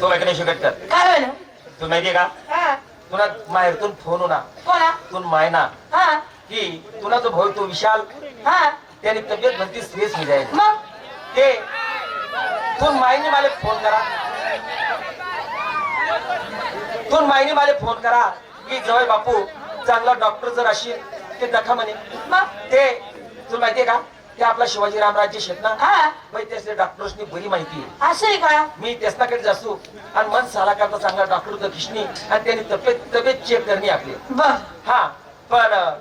तो ऐकणे शिकत कर काय होईल तू माहितीये का? हा. तुला माहेरतून फोन होना कोणा? तून मायना. हा. की तुला जो भाऊ तो विशाल हा. त्याने तब्येत भरती सिरियस होई जाईल मग? ते तून माईने मला फोन करा. तून माईने मला फोन करा. की जवळ बापू चांगला डॉक्टर जर असेल ते दखा म्हणे. मग? ते तुला माहितीये का? ते आपला शिवाजी रामराज्य शेत ना? हा. बाई डॉक्टर्सनी बरी माहिती आहे. असं आहे का? मी त्याच्याकडे जासू. आणि मन साला करता चांगला डॉक्टर होता किशनी. आणि त्याने तब्येत तब्येत चेक करणे आपली. बर. हा. पण अं,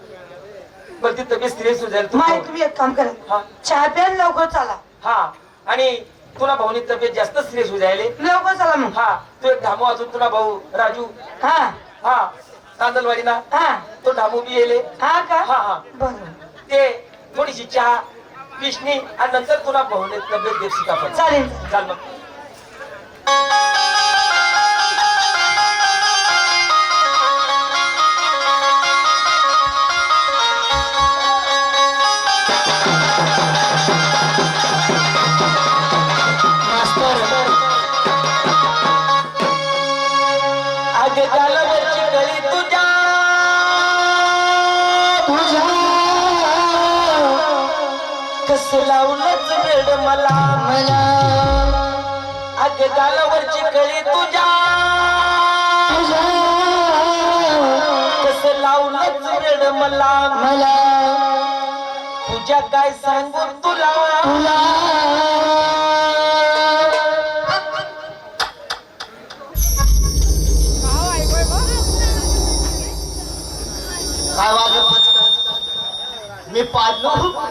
पण ती तब्येत सिरियस जाईल तुम्ही एक काम करा. हा. चहा लवकर चला. हा. आणि तुला भाऊनी तब्येत जास्त सिरियस होऊ जायले लवकर चला मग. हा. तो एक धामू अजून तुला भाऊ राजू. हा. हा. तांदलवाडी ना हा. तो धामू बी येले. हा का? हा हा. बर. ते थोडीशी चहा पिशणी आणि नंतर तुला भाऊने तब्येत का पण चालेल. चाल मग. कस लावलंच वेड मला. मला. अगे गालावरची गळी तुझ्या. कस लावलंच वेड मला. मला. तुझ्या काय सांगू तुला? तुला. काय वाजत मी पाडलो.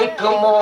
एक मौका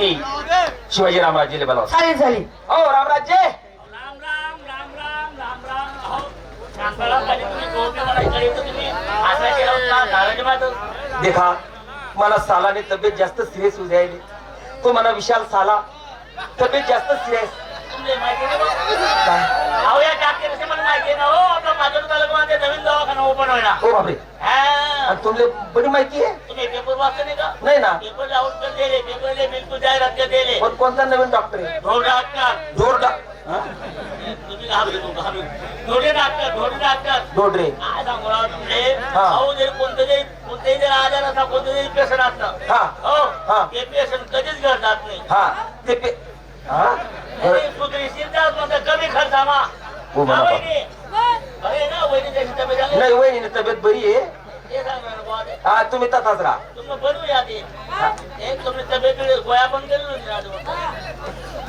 शिवाजी रामराजेले बोलाव. चालेल चालेल. हो रामराजे. देखा मला सालाने तब्येत जास्त सिरियस होऊ द्यायली. तो मला विशाल साला तब्येत जास्त सिरियस अहो, या डॉक्टरचे मला माहिती आहे ना, हो, आपलं पाचोड तालुक्यामध्ये नवीन दवाखाना ओपन होईल बापरे. हा. आणि तुमले बरी माहिती आहे? तुम्ही पेपर वाचता नाही का? नाही ना. पेपर लावून तर दिले पेपरले बिलकुल जाहिरात कर दिले. पण कोणता नवीन डॉक्टर आहे? डॉक्टर. हा? तुम्ही घाबरू नका, घाबरू. Dhole doctor Dhole doctor. डोडरे काय सांगू राव तुमले. अहो जरी कोणतं जरी कोणतेही जरी आजार असला कोणतं जरी पेशंट असलं हा. ते पेशंट कधीच घर जात नाही. हा. ते कमी खर्चामा हो, नाही वहिनी तब्येत बरी आहे. हा तुम्ही तसाच राहा.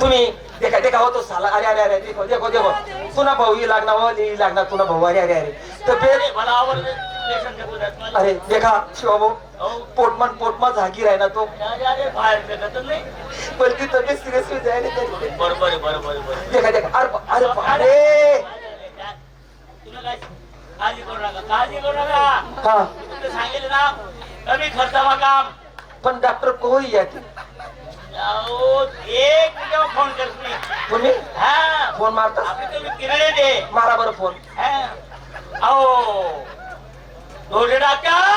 तुम्ही. तुम्ही? देखा देखा हो तो साला अरे अरे अरे देखो देखो देखो। तुना भाऊ ही लागणार हो ही लागणार तुना भाऊ अरे अरे अरे। अरे, मला देखा शिवाभाऊ हो. पोटमान पोटमा झागी राही ना तो. पण ती तब्येत सिरियस जायला बरोबर आहे, बरोबर आहे, बरोबर आहे. देखा देखा अरे अरे अरे तुला काय काळजी करू नका काळजी करू नका. हा. तुला सांगितलं ना कमी खर्चामा काम पण डॉक्टर कोही या ती. अहो, एक मिनिटावर फोन करत नाही तुम्ही हा फोन मारता. आपली तुम्ही किराणे दे. मारा बरं फोन. हा. अहो. डोळे डॉक्टर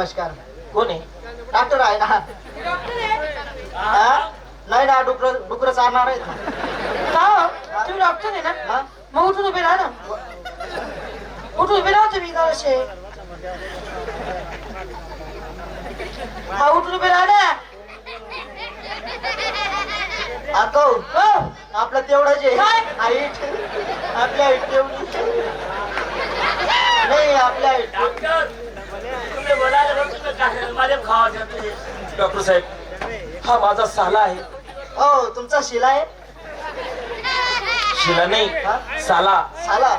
नमस्कार. कोण आहे? डॉक्टर आहे ना? हा? नाही ना डुकर डुकर चालणार आहेत. हो? तुम्ही डॉक्टर आहे ना? मग उठून उभे राहा ना. उठून उभे राहा तुम्ही का असे. हा उठून उभे राहा ना. अकौ हो. आपलं तेवढंच आहे काय? हाईट आपल्या हाईट तेवढी. नाही आपल्या हाईट डॉक्टर तुम्ही बोलायला बरं तुम्ही काय माझ्या खावाचं तुझे डॉक्टर साहेब हा माझा साला आहे. हो तुमचा शिला आहे? शिला नाही साला. साला.